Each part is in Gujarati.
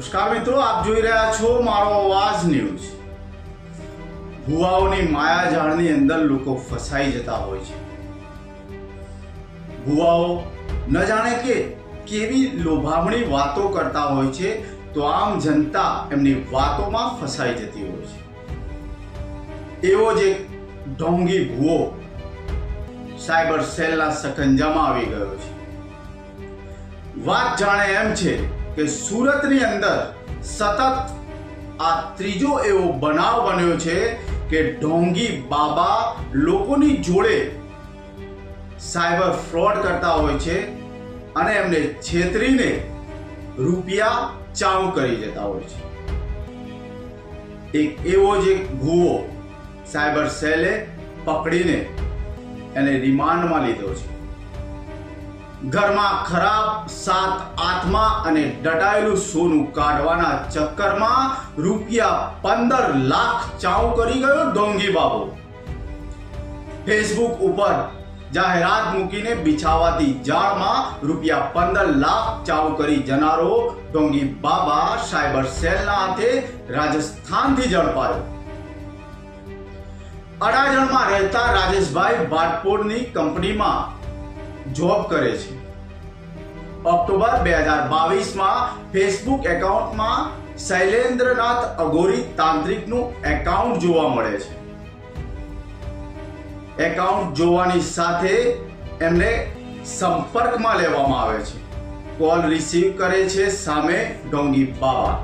નમસ્કાર મિત્રો, આપ જોઈ રહ્યા છો મારો અવાજ ન્યૂઝ. ભુવાઓની માયાજાળની અંદર લોકો ફસાઈ જતા હોય છે. ભુવાઓ ન જાણે કે કેવી લોભામણી વાતો કરતા હોય છે, તો આમ જનતા એમની વાતોમાં ફસાઈ જતી હોય છે. એવો જ એક ઢોંગી ભુવો સાયબર સેલના સકંજામાં આવી ગયો છે. વાત જાણે એમ છે કે સુરતની અંદર સતત આ ત્રીજો એવો બનાવ બન્યો છે કે ઢોંગી બાબા લોકોની જોડે સાયબર ફ્રોડ કરતા હોય છે અને એમને છેતરીને રૂપિયા ચાઉ કરી જતા હોય છે. એક એવો જ એક ભૂવો સાયબર સેલે પકડીને એને રિમાન્ડમાં લીધો છે. ઘરમાં ખરાબ સાત આત્મા અને ડટાયેલું સોનું કાઢવાના ચક્કરમાં રૂપિયા પંદર લાખ ચાઉ કરી ગયો ડોંગી બાબો. ફેસબુક ઉપર જાહેરાત મૂકીને બિછાવાતી જાળમાં રૂપિયા પંદર લાખ ચાઉ કરી જનારો ડોંગી બાબા સાયબર સેલના હાથે રાજસ્થાનથી ઝડપાયો. અડાજણમાં રહેતા રાજેશભાઈ બાટપોડની કંપનીમાં જોબ કરે છે. ઓક્ટોબર બે હજાર બાવીસમાં ફેસબુક એકાઉન્ટમાં શૈલેન્દ્રનાથ અઘોરી તાંત્રિકનું એકાઉન્ટ જોવા મળે છે. એકાઉન્ટ જોવાની સાથે એમને સંપર્કમાં લેવામાં આવે છે. કોલ રિસીવ કરે છે સામે ડોંગી બાબા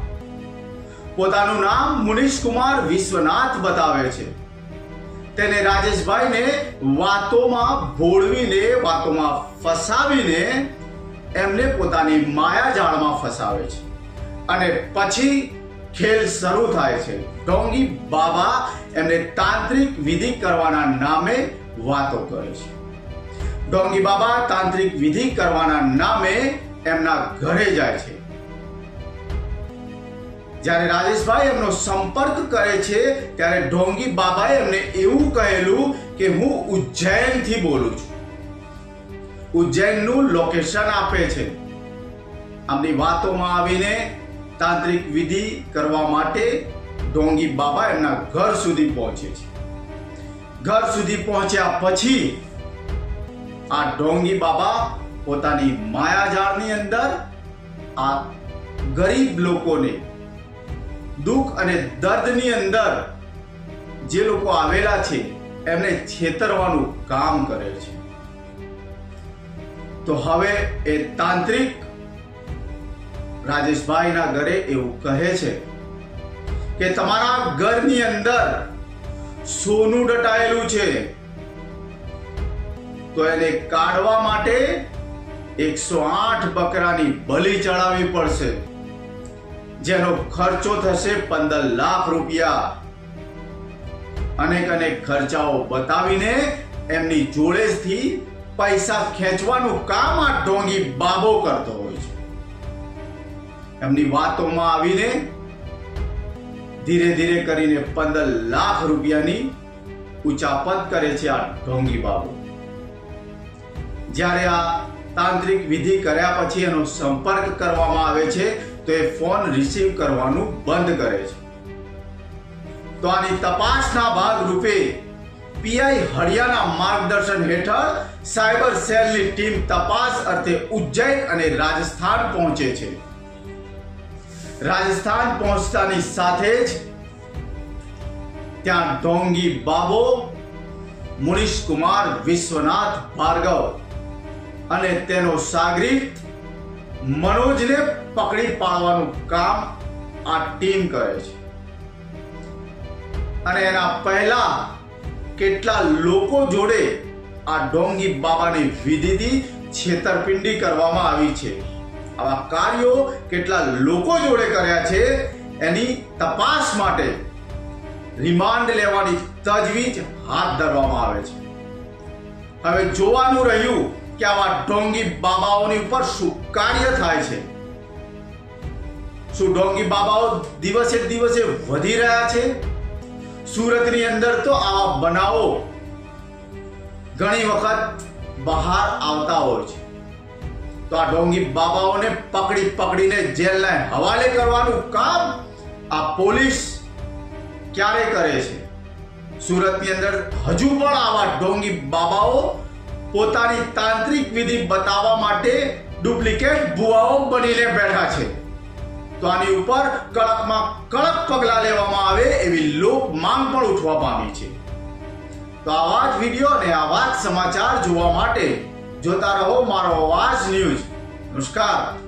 પોતાનું નામ મુનીશ કુમાર વિશ્વનાથ બતાવે છે. તેને રાજેશભાઈને વાતોમાં ભોળવીને, વાતોમાં ફસાવીને એમને પોતાની માયાજાળમાં ફસાવે છે. અને પછી ખેલ શરૂ થાય છે. ડોંગી બાબા એમને તાંત્રિક વિધિ કરવાના નામે વાતો કરે છે. ડોંગી બાબા તાંત્રિક વિધિ કરવાના નામે એમના ઘરે જાય છે. જ્યારે રાજેશભાઈ એમનો સંપર્ક કરે છે, ત્યારે ઢોંગી બાબાએ એમને એવું કહેલું કે હું ઉજ્જૈનથી બોલું છું. ઉજ્જૈનનું લોકેશન આપે છે. આમની વાતોમાં આવીને તાંત્રિક વિધિ કરવા માટે ઢોંગી બાબા એમના ઘર સુધી પહોંચે છે. ઘર સુધી પહોંચ્યા પછી આ ઢોંગી બાબા પોતાની માયાજાળની અંદર આ ગરીબ લોકોને દુઃખ અને દર્દની અંદર જે લોકો આવેલા છે, એમને છેતરવાનું કામ કરે છે. તો હવે એ તાંત્રિક રાજેશભાઈના ઘરે એવું કહે છે કે તમારા ઘરની અંદર સોનું દટાયેલું છે. તો એને કાઢવા માટે એકસો આઠ બકરાની બલિ ચડાવવી પડશે. જેનો ખર્ચો થશે પંદર લાખ રૂપિયા. અનેક અનેક ખર્ચાઓ બતાવીને એમની જોડેથી પૈસા ખેંચવાનું કામ આ ઢોંગી બાબો કરતો હોય છે. એમની વાતોમાં આવીને ધીરે ધીરે કરીને પંદર લાખ રૂપિયાની ઉચાપત કરે છે આ ઢોંગી બાબો. જ્યારે આ તાંત્રિક વિધિ કર્યા પછી એનો સંપર્ક કરવામાં આવે છે તો એ ફોન રિસીવ કરવાનું બંધ કરે છે. તો આની તપાસના ભાગ રૂપે પીઆઈ હરિયાના માર્ગદર્શન હેઠળ સાયબર સેલની ટીમ તપાસ અર્થે ઉજ્જૈન અને રાજસ્થાન પહોંચે છે. રાજસ્થાન પહોંચતાની સાથે જ ત્યાં ડોંગી બાબો મુનીશ કુમાર, વિશ્વનાથ ભાર્ગવ અને તેનો સાગરીત મનોજને પકડી પાડવાનું કામ આ ટીમ કરે છે. અને એના પહેલા કેટલા લોકો જોડે આ ડોંગી બાબાની વિધિથી છેતરપિંડી કરવામાં આવી છે. આવા કાર્યો કેટલા લોકો જોડે કર્યા છે એની તપાસ માટે રિમાન્ડ લેવાની તજવીજ હાથ ધરવામાં આવે છે. હવે જોવાનું રહ્યું કે આવા ડોંગી બાબાઓની ઉપર શું કાર્ય થાય છે. શું ઢોંગી બાબાઓ દિવસે દિવસે વધી રહ્યા છે? સુરતની અંદર તો આવા બનાવો ઘણી વખત બહાર આવતા હોય છે. તો આ ડોંગી બાબાઓને પકડી પકડીને જેલને હવાલે કરવાનું કામ આ પોલીસ ક્યારે કરે છે? સુરતની અંદર હજુ પણ આવા ઢોંગી બાબાઓ પોતાની તાંત્રિક વિધિ બતાવવા માટે ડુપ્લિકેટ ભુવાઓ બનીને બેઠા છે. તો આની ઉપર કડકમાં કડક પગલાં લેવામાં આવે એવી લોક માંગ પણ ઉઠવા પામી છે. તો આવા જ વીડિયો અને આવા જ સમાચાર જોવા માટે જોતા રહો મારો અવાજ ન્યૂઝ. નમસ્કાર.